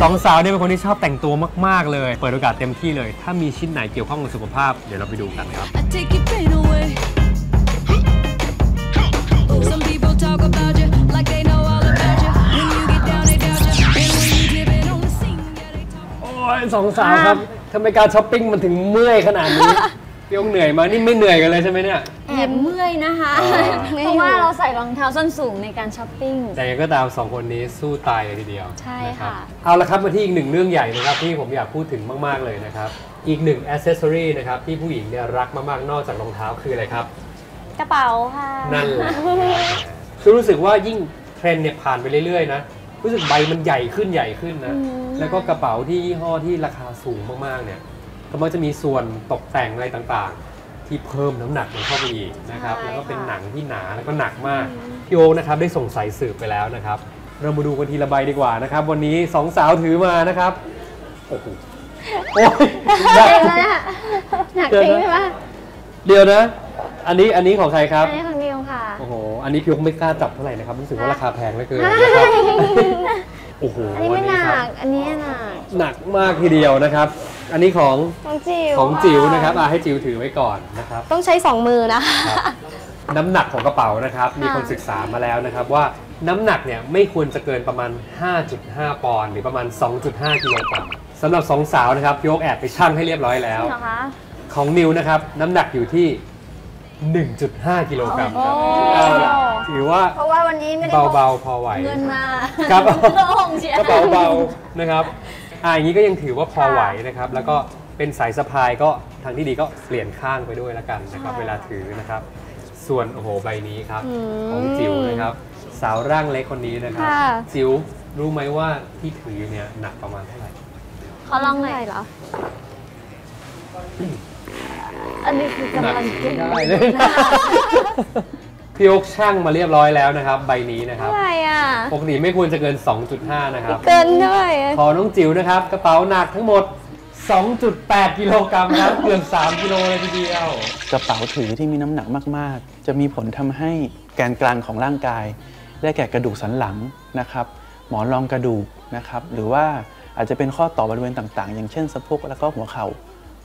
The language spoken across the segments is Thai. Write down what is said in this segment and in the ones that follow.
สองสาวเนี่ยเป็นคนที่ชอบแต่งตัวมาก ๆ เลย เปิดโอกาสเต็มที่เลย ถ้ามีชิ้นไหนเกี่ยวข้องกับสุขภาพ เดี๋ยวเราไปดูกันครับ I take your pain away. Some people talk about you like they know all about you. When you get down, they doubt you. And when you dip it on the scene, yeah, they talk. โอ้ยสองสาวครับทำไมการช้อปปิ้งมันถึงเมื่อยขนาดนี้ พี่องเหนื่อยมานี่ไม่เหนื่อยกันเลยใช่ไหมเนี่ย แอบเมื่อยนะคะอ่าเพราะว่าเราใส่รองเท้าส้นสูงในการช้อปปิ้ง แต่ยังก็ตามสองคนนี้สู้ตายเลยทีเดียวใช่นรับค่ะเอาละครับมาที่อีกหนึ่งเรื่องใหญ่นะครับที่ผมอยากพูดถึงมาก ๆเลยนะครับ อีกหนึ่งอ c เซสซอรีนะครับที่ผู้หญิงเนี่ยรักมากๆนอกจากรองเท้าคืออะไรครับ กระเป๋าค่ะ นั่นแหละคือรู้สึกว่ายิ่งเทรนด์เนี่ยผ่านไปเรื่อยๆนะรู้สึกใบมันใหญ่ขึ้นใหญ่ขึ้นนะแล้วก็กระเป๋าที่ยี่ห้อที่ราคาสูงมากๆเนี่ย ก็มักจะมีส่วนตกแต่งอะไรต่างๆ ที่เพิ่มน้ำหนักมันเข้าไปอีกนะครับแล้วก็เป็นหนังที่หนาแล้วก็หนักมากพี่โอ๊คนะครับได้ส่งสายสืบไปแล้วนะครับ เรามาดูกันทีละใบดีกว่านะครับ วันนี้สองสาวถือมานะครับโอ้โหโอ้ยใหญ่เต็มแล้วเนี่ยหนักจริงใช่ไหมเดี๋ยวนะ อันนี้อันนี้ของใครครับ อันนี้ของนิวค่ะ โอ้โห อันนี้พี่โอ๊คไม่กล้าจับเท่าไหร่นะครับ รู้สึกว่าราคาแพงเหลือเกินนะครับ โอ้โหอันนี้ไม่หนัครับ ก อันนี้หนัก หนักมากทีเดียวนะครับ อันนี้ของของจิ๋วของจิ๋วนะครับอะให้จิ๋วถือไว้ก่อนนะครับ ต้องใช้สองมือนะครับน้ำหนักของกระเป๋านะครับ มีคนศึกษามาแล้วนะครับว่าน้ำหนักเนี่ยไม่ควรจะเกินประมาณ 5.5 ปอนด์หรือประมาณ 2.5 กิโลกรัมสำหรับสองสาวนะครับพี่โอ๊คแอบไปชั่งให้เรียบร้อยแล้วเหรอคะของนิวนะครับน้ำหนักอยู่ที่ 1.5 กิโลกรัมครับโอ้เอาล่ะถือว่าเพราะว่าวันนี้ไม่ได้พกเบาๆพอไหวเงินมาครับโล่งเชียกระเป๋าเบานะครับ อ่าอย่างนี้ก็ยังถือว่าพอไหวนะครับ แล้วก็เป็นสายสะพายก็ทางที่ดีก็เปลี่ยนข้างไปด้วยแล้วกันนะครับ เวลาถือนะครับ ส่วนโอ้โหใบนี้ครับของจิ๋วนะครับ สาวร่างเล็กคนนี้นะครับค่ะ จิ๋วรู้ไหมว่าที่ถืออยู่เนี่ยหนักประมาณเท่าไหร่ ขอลองหน่อยเหรอ อันนี้คือกำหนักลังไม่ได้เลย พี่โอ๊คช่างมาเรียบร้อยแล้วนะครับ ใบนี้นะครับเท่าไหร่อะปกติไม่ควรจะเกิน 2.5 นะครับ เกินเท่าไหร่อะขอน้องจิ๋วนะครับ กระเป๋าหนักทั้งหมด 2.8 กิโลกรัมครับ เกือบ3กิโลเลยทีเดียว กระเป๋าถือที่มีน้ำหนักมาก ๆ จะมีผลทำให้แกนกลางของร่างกาย และแก่กระดูกสันหลังนะครับ หมอนรองกระดูกนะครับ หรือว่าอาจจะเป็นข้อต่อบริเวณต่าง ๆ อย่างเช่นสะโพกแล้วก็หัวเข่า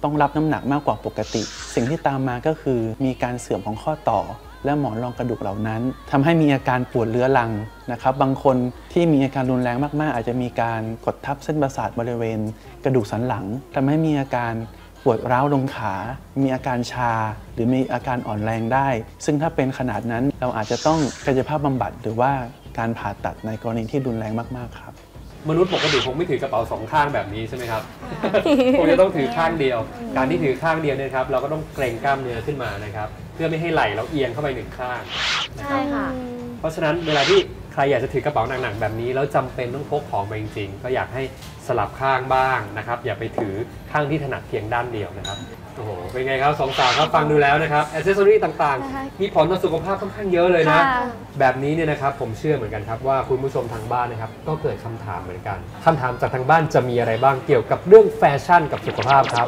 ต้องรับน้ำหนักมากกว่าปกติ สิ่งที่ตามมาก็คือมีการเสื่อมของข้อต่อ และหมอนรองกระดูกเหล่านั้นทำให้มีอาการปวดเรื้อรังนะครับ บางคนที่มีอาการรุนแรงมาก ๆ อาจจะมีการกดทับเส้นประสาทบริเวณ กระดูกสันหลังทำให้มีอาการปวดร้าวลงขา มีอาการชา หรือมีอาการอ่อนแรงได้ ซึ่งถ้าเป็นขนาดนั้นเราอาจจะต้องกายภาพบำบัด หรือว่าการผ่าตัดในกรณีที่รุนแรงมาก ๆ ครับ มนุษย์ปกติคงไม่ถือกระเป๋าสองข้างแบบนี้ใช่ไหมครับ คงจะต้องถือข้างเดียว การที่ถือข้างเดียวเนี่ยนะครับ เราก็ต้องเกรงกล้ามเนื้อขึ้นมานะครับ เพื่อไม่ให้ไหล่เราเอียงเข้าไปหนึ่งข้างนะคใช่รับค่ะ เพราะฉะนั้นเวลาที่ใครอยากจะถือกระเป๋าหนักๆแบบนี้แล้วจำเป็นต้องพกของไปจริงๆ ก็อยากให้สลับข้างบ้างนะครับ อย่าไปถือข้างที่ถนัดเพียงด้านเดียวนะครับโอ้โหเป็นไงครับสองสาวครับฟังดูแล้วนะครับอ c เซสซอรี่ต่างๆมีผลต่อสุขภาพค่อนข้างเยอะเลยนะ ค่ะ แบบนี้เนี่ยนะครับผมเชื่อเหมือนกันครับว่าคุณผู้ชมทางบ้านนะครับก็เกิดคำถามเหมือนกันคำถามจากทางบ้านจะมีอะไรบ้างเกี่ยวกับเรื่องแฟชั่นกับสุขภาพครับ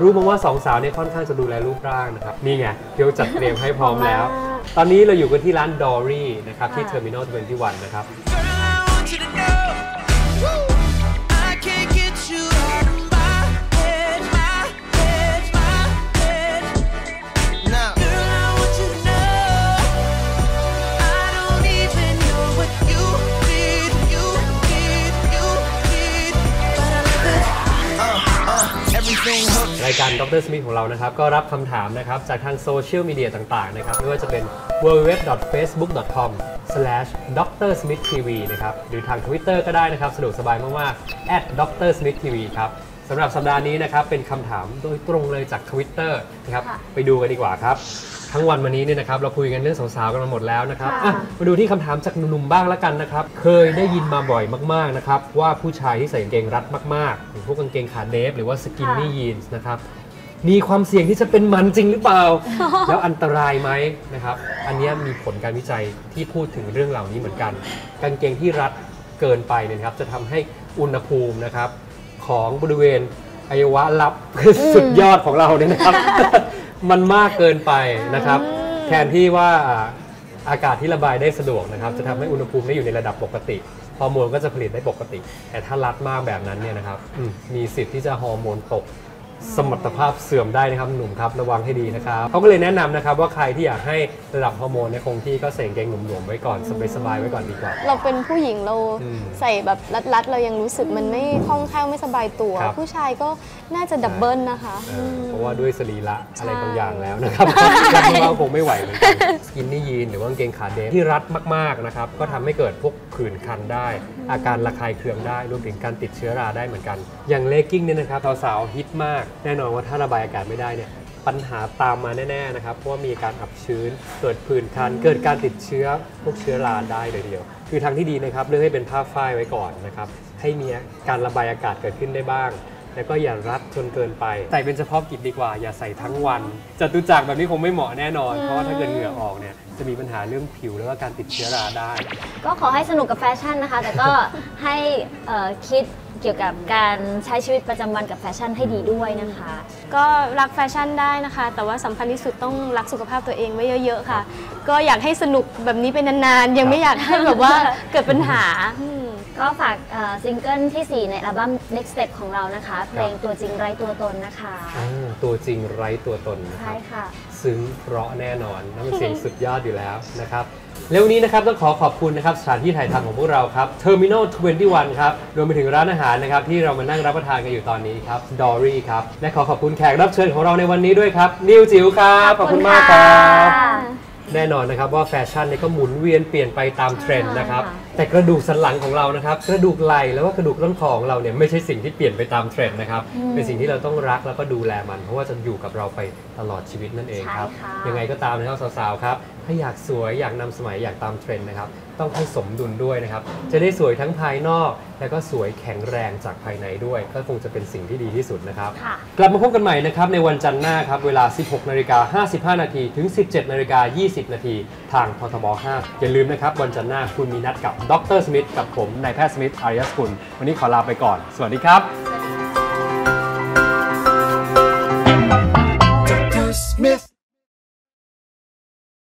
รู้มาว่าสองสาวเนี่ยค่อนข้างจะดูแลรูปร่างนะครับ นี่ไงเพียวจัดเตรียมให้พร้อมแล้ว ตอนนี้เราอยู่กันที่ร้านดอรี่นะครับที่ Terminal 21นะครับ การดรสมิธของเรานะครับ ก็รับคำถามนะครับ จากทางโซเชียลมีเดียต่างๆนะครับ ไม่ว่าจะเป็น www.facebook.com/drsmithtv นะครับ หรือทาง Twitter ก็ได้นะครับ สะดวกสบายมากๆ @drsmithtv ครับ สำหรับสัปดาห์นี้นะครับเป็นคำถามโดยตรงเลยจาก Twitter นะครับไปดูกันดีกว่าครับ ทั้งวันวันนี้เนี่ยนะครับเราคุยกันเรื่องสาวๆกันมาหมดแล้วนะครับอะมาดูที่คำถามจากหนุ่มๆบ้างแล้วกันนะครับ เคยได้ยินมาบ่อยมากๆนะครับว่าผู้ชายที่ใส่กางเกงรัดมากๆอย่างพวกกางเกงขาเดฟหรือว่าสกินนี่ยีนส์นะครับมีความเสี่ยงที่จะเป็นมันจริงหรือเปล่า แล้วอันตรายไหมนะครับ อันเนี้ยมีผลการวิจัยที่พูดถึงเรื่องเหล่านี้เหมือนกัน กางเกงที่รัดเกินไปเนี่ยนะครับ จะทำให้อุณหภูมินะครับ ของบริเวณอวัยวะลับสุดยอดของเราเนี่ยนะครับ มันมากเกินไปนะครับ แทนที่ว่าอ่าอากาศที่ระบายได้สะดวกนะครับ จะทำให้อุณหภูมิได้อยู่ในระดับปกติฮอร์โมนก็จะผลิตได้ปกติ แต่ถ้ารัดมากแบบนั้นเนี่ยนะครับอืมมีสิทธิ์ที่จะฮอร์โมนตก สมรรถภาพเสื่อมได้นะครับหนุ่มครับระวังให้ดีนะครับเขาก็เลยแนะนำนะครับว่าใครที่อยากให้ระดับฮอร์โมนในยคงที่ก็ใส่กางเกงหนุ่มๆไว้ก่อนสบายๆไว้ก่อนดีกว่า เราเป็นผู้หญิงเราอืมใส่แบบรัดๆ เรายังรู้สึกมันไม่คล่องแคล่วไม่สบายตัว ครับ ผู้ชายก็น่าจะดับเบิลนะคะเออม เพราะว่าด้วยสรีระอะไรใช่บางอย่างแล้วนะครับรัดมากๆคงไม่ไหวเหมือนกันสกินนี่ยีนหรือว่ากางเกงขาเดฟที่รัดมากๆนะครับก็ทำให้เกิดพวกผื่นคันได้ อาการระคายเคืองได้รวมถึงการติดเชื้อราได้เหมือนกัน อย่างเลกกิ้งเนี่ยนะครับสาวๆฮิตมากแน่นอนว่าถ้าระบายอากาศไม่ได้เนี่ยปัญหาตามมาแน่ๆนะครับเพราะว่ามีการอับชื้นเกิดผื่นคัน เกิดการติดเชื้อพวกเชื้อราได้เลยทีเดียว คือทางที่ดีนะครับเลือกให้เป็นผ้าฝ้ายไว้ก่อนนะครับให้มีการระบายอากาศเกิดขึ้นได้บ้าง แล้วก็อย่ารัดจนเกินไป ใส่เป็นเฉพาะกิจดีกว่า อย่าใส่ทั้งวันจตุจักรแบบนี้คงไม่เหมาะแน่นอน เพราะว่าถ้าเกิดเหงื่อออกเนี่ยจะมีปัญหาเรื่องผิวแล้วก็การติดเชื้อราได้ ก็ขอให้สนุกกับแฟชั่นนะคะ แต่ก็ให้เอ่อคิด เกี่ยวกับการใช้ชีวิตประจำวันกับแฟชั่นให้ดีด้วยนะคะ ก็รักแฟชั่นได้นะคะ แต่ว่าสำคัญที่สุดต้องรักสุขภาพตัวเองไว้เยอะ ๆ ค่ะ ก็อยากให้สนุกแบบนี้ไปนานๆ ยังไม่อยากให้แบบว่าเกิดปัญหาอืม ก็ฝากเอ่อซิงเกิลที่ 4 ในอัลบั้ม Next Step ของเรานะคะ เพลงตัวจริงไร้ตัวตนนะคะ อ่าตัวจริงไร้ตัวตนนะคใช่รับ ค่ะ ซึ้งเพราะแน่นอนน้ำเสียงสุดยอดอยู่แล้วนะครับ แล้ววันนี้นะครับต้องขอขอบคุณนะครับสถานที่ถ่ายทำของพวกเราครับ Terminal 21 ครับรวมไปถึงร้านอาหารนะครับที่เรามานั่งรับประทานกันอยู่ตอนนี้ครับ Dory ครับและขอขอบคุณแขกรับเชิญของเราในวันนี้ด้วยครับนิวจิ๋วครับขอบคุณมากครับ แน่นอนนะครับว่าแฟชั่นเนี่ยก็หมุนเวียนเปลี่ยนไปตามเทรนด์นะครับใช่ค่ะ แต่กระดูกสันหลังของเรานะครับ กระดูกไหล่แล้วก็กระดูกต้นคอของเราเนี่ยไม่ใช่สิ่งที่เปลี่ยนไปตามเทรนด์นะครับเป็นสิ่งที่เราต้องรักแล้วก็ดูแลมัน เพราะว่าจะอยู่กับเราไปตลอดชีวิตนั่นเองครับ ใช่ค่ะ ยังไงก็ตามนะครับสาวๆครับถ้าอยากสวยอยากนำสมัยอยากตามเทรนด์นะครับ ต้องให้สมดุลด้วยนะครับ จะได้สวยทั้งภายนอก แล้วก็สวยแข็งแรงจากภายในด้วย ก็คงจะเป็นสิ่งที่ดีที่สุดนะครับ ค่ะ กลับมาพบกันใหม่นะครับ ในวันจันทร์หน้าครับ เวลา 16 นาฬิกา 55 นาทีถึง 17 นาฬิกา 20 นาทีทางททบ 5 อย่าลืมนะครับ วันจันทร์หน้าคุณมีนัดกับดรสมิธกับผมนายแพทย์สมิธอาริยสกุล วันนี้ขอลาไปก่อน สวัสดีครับ